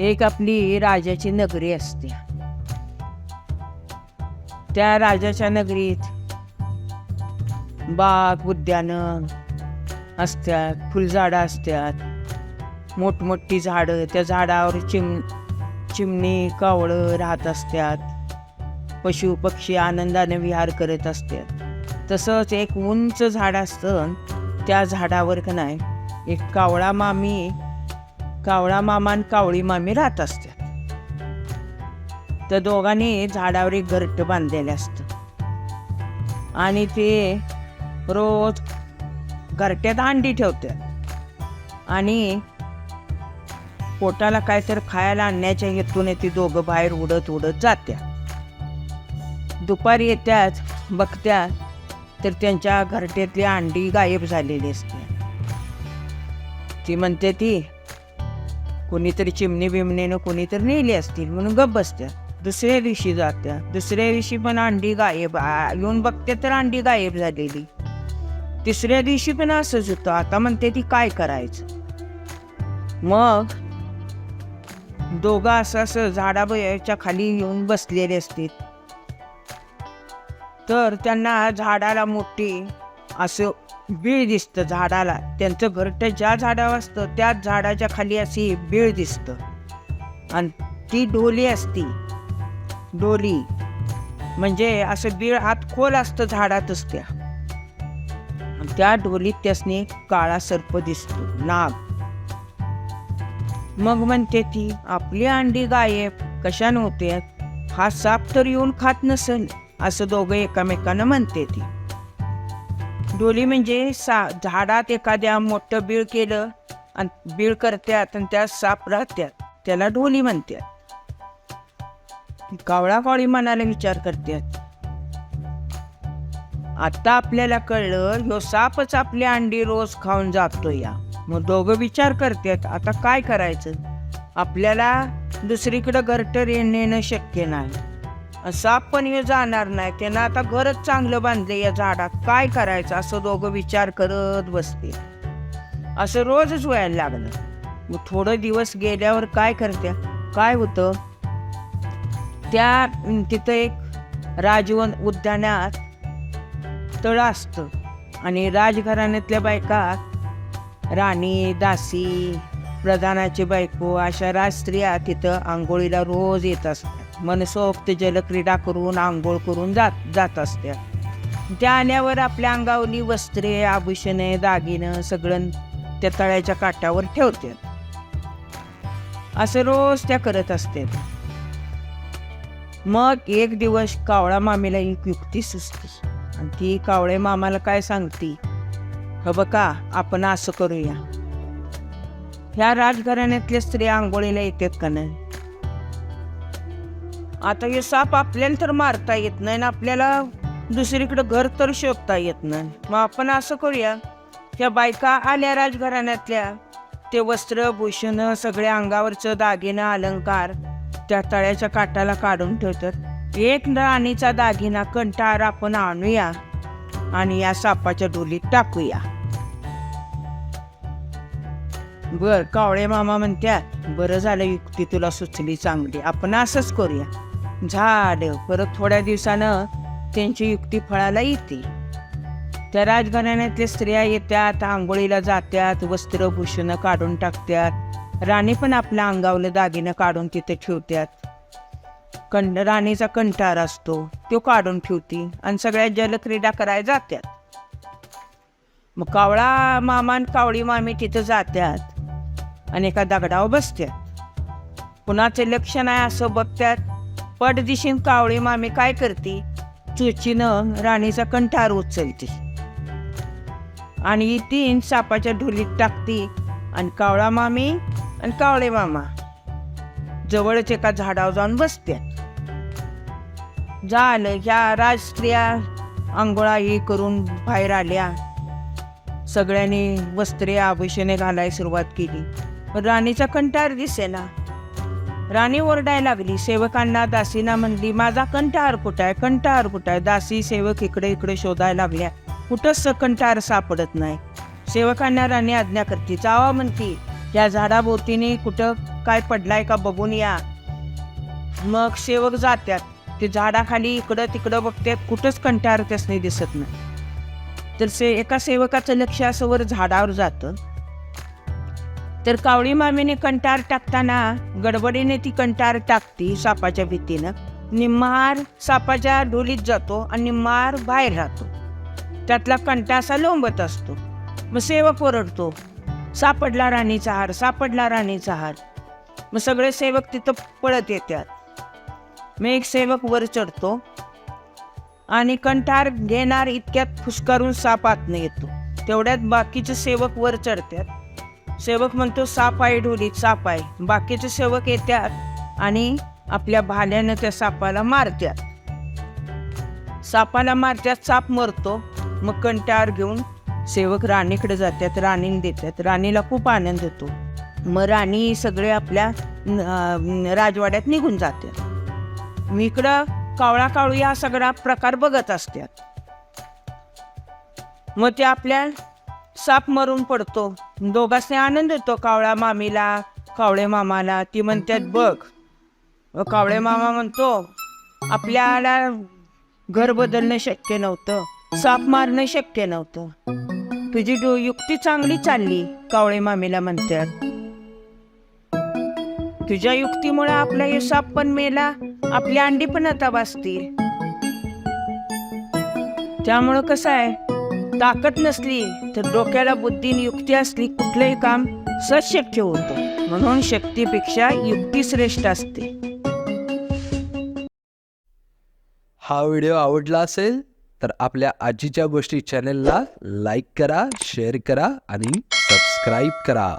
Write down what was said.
एक आपली राजाची नगरी असते. त्या राजाच्या नगरीत बाग उद्यान असतात फुलझाडं असतात. मोठमोठी झाडं त्या झाडावर चिम चिमणी कावळं राहत असतात. पशु पक्षी आनंदाने विहार करत असतात. तसंच एक उंच झाड असतं त्या झाडावर का नाही एक कावळा मामी कावळा मामा आणि कावळी मामी राहत असतात. तर दोघांनी झाडावर एक घरट बांधलेलं असतं. आणि ते रोज घरट्यात अंडी ठेवतात. आणि पोटाला काय तर खायला आणण्याच्या हेतूने ती दोघं बाहेर उडत उडत जात्या. दुपारी येत्याच बघत्या तर त्यांच्या घरट्यातली अंडी गायब झालेली असते. ती म्हणते ती कोणीतरी चिमणी बिमणीनं कोणीतरी नेली असतील म्हणून गप बसत्या दुसऱ्या दिवशी जात्या. दुसऱ्या दिवशी पण अंडी गायब येऊन बघते तर अंडी गायब झालेली. तिसऱ्या दिवशी पण असंच होतं. आता म्हणते ती काय करायचं? मग दोघं असं असं झाडाच्या खाली येऊन बसलेले असतील तर त्यांना झाडाला मोठी असं बीळ दिसतं झाडाला. त्यांचं घरट ज्या झाडावर असतं त्याच झाडाच्या खाली अशी बीळ दिसतं. आणि ती डोली असती. डोली. म्हणजे असं बीळ हात खोल असतं झाडातच त्या. त्या डोलीत त्यासने काळा सर्प दिसतो नाग. मग म्हणते ती आपली अंडी गायब कशानं होते? हा साप तर येऊन खात नसेल असं दोघं एकामेकांना म्हणते ती. डोली म्हणजे सा झाडात एखाद्या मोठं बीळ केलं आणि बीळ करत्यात आणि त्यात साप राहत्यात त्याला ढोली म्हणतात कावळा कावळी मनाला विचार करतात आता आपल्याला कळलं ह्यो सापच आपली अंडी रोज खाऊन जातो या. मग दोघं विचार करतात आता काय करायचं? आपल्याला दुसरीकडं घरटर नेणं शक्य नाही. अन साप पण हे जाणार नाही. त्यांना आता घरच चांगलं बांधले या झाडात. काय करायचं? असं दोघं विचार करत बसते असं रोजच व्हायला लागलं. मग थोडं दिवस गेल्यावर काय करत्या? काय होतं? त्या तिथं एक राजवन उद्यानात तळ असतं. आणि राजघराण्यातल्या बायका राणी दासी प्रधानाची बायको अशा राजस्त्रिया तिथं आंघोळीला रोज येत असतात. मनसोक्त जलक्रीडा करून आंघोळ करून जात जात असतात त्या आल्यावर आपल्या अंगावली वस्त्रे आभूषणे दागिनं सगळं त्या तळ्याच्या काठावर ठेवतात असं रोज त्या करत असतात मग एक दिवस कावळा मामीला एक युक्ती सुचते आणि ती कावळे मामाला काय सांगती? ह बका आपण असं करूया. ह्या राजघराण्यातल्या स्त्रिया आंघोळीला येतात का नाही? आता हे साप आपल्याला तर मारता येत नाही आणि आपल्याला दुसरीकडे घर तर शोधता येत नाही. मग आपण असं करूया ह्या बायका आल्या राजघराण्यातल्या. ते वस्त्र भूषण सगळ्या अंगावरचं दागिनं अलंकार त्या तळ्याच्या काठाला काढून ठेवतात. एक राणीचा दागिना कंटार आपण आणूया. आणि या सापाच्या डोलीत टाकूया. बर कावळे मामा म्हणत्यात बरं झालं युक्ती तुला सुचली चांगली. आपण असंच करूया. झालं. परत थोड्या दिवसानं त्यांची युक्ती फळाला येते. त्या राजघराण्यातल्या स्त्रिया येतात आंघोळीला जात्यात वस्त्रभूषणं काढून टाकत्यात राणी पण आपल्या अंगावलं दागिनं काढून तिथे ठेवत्यात कंड राणीचा कंटार असतो. तो काढून ठेवती आणि सगळ्या जलक्रीडा करायला जात्यात. मग कावळा मामा आणि कावळी मामी तिथं जात्यात आणि एका दगडावर बसत्यात. कुणाचे लक्ष नाही असं बघत्यात. पटदिशीन कावळी मामी काय करते? चुचीनं राणीचा कंठार उचलते. आणि तीन सापाच्या ढोलीत टाकते. आणि कावळा मामी आणि कावळे मामा. जवळच एका झाडावर जाऊन बसत्यात झालं ह्या राजस्त्रिया आंघोळा ही करून बाहेर आल्या. सगळ्यांनी वस्त्रे आभूषणे घालायला सुरुवात केली. राणीचा कंटार दिसेना. राणी ओरडायला लागली सेवकांना दासीना म्हणली माझा कंटार कुठाय आहे कंटार कुठं दासी सेवक इकडे इकडे शोधायला लागल्या. कुठंच कंटार सापडत नाही. सेवकांना राणी आज्ञा करते जावा म्हणती या झाडाभोवतीने कुठं काय पडलाय का बघून या. मग सेवक जात्यात. ते झाडाखाली इकडं तिकडं बघतात कुठंच कंटार नाही दिसत नाही. तर से एका सेवकाचं लक्ष असं वर झाडावर जातं. तर कावळी मामीने कंटार टाकताना गडबडीने ती कंटार टाकती सापाच्या भीतीनं. निम्मार सापाच्या ढोलीत जातो आणि निम्मार बाहेर राहतो. त्यातला कंटा असा लोंबत असतो. मग सेवक ओरडतो सापडला राणीचा हार सापडला राणीचा हार. मग सगळे सेवक तिथं पळत येतात. मग एक सेवक वर चढतो. आणि कंठार घेणार इतक्यात फुसकारून साप आतनं येतो. तेवढ्यात बाकीचे सेवक वर चढतात. सेवक म्हणतो साप आहे ढोली साप आहे. बाकीचे सेवक येतात आणि आपल्या भाल्यानं त्या सापाला मारतात. सापाला मारतात साप मरतो. मग कंटार घेऊन सेवक राणीकडे जातात राणीने देतात. राणीला खूप आनंद होतो. मग राणी सगळे आपल्या राजवाड्यात निघून जातात मी इकडं कावळा कावळी हा सगळा प्रकार बघत असतात मग ते आपल्या साप मरून पडतो. दोघांचे आनंद होतो कावळा मामीला कावळे मामाला. ती म्हणतात बघ कावळे मामा म्हणतो आपल्याला घर बदलणं शक्य नव्हतं साप मारणं शक्य नव्हतं. तुझी युक्ती चांगली चालली कावळे मामीला म्हणतात तुझ्या युक्तीमुळे आपला हे पण मेला आपली अंडी पण आता वाचतील त्यामुळं कसं आहे? ताकद नसली तर डोक्याला बुद्धी युक्ती असली कुठलंही काम सशक्य होतं म्हणून शक्तीपेक्षा युक्ती श्रेष्ठ असते. हा व्हिडिओ आवडला असेल तर आपल्या आजीच्या गोष्टी चॅनेलला लाईक करा शेअर करा आणि सबस्क्राईब करा.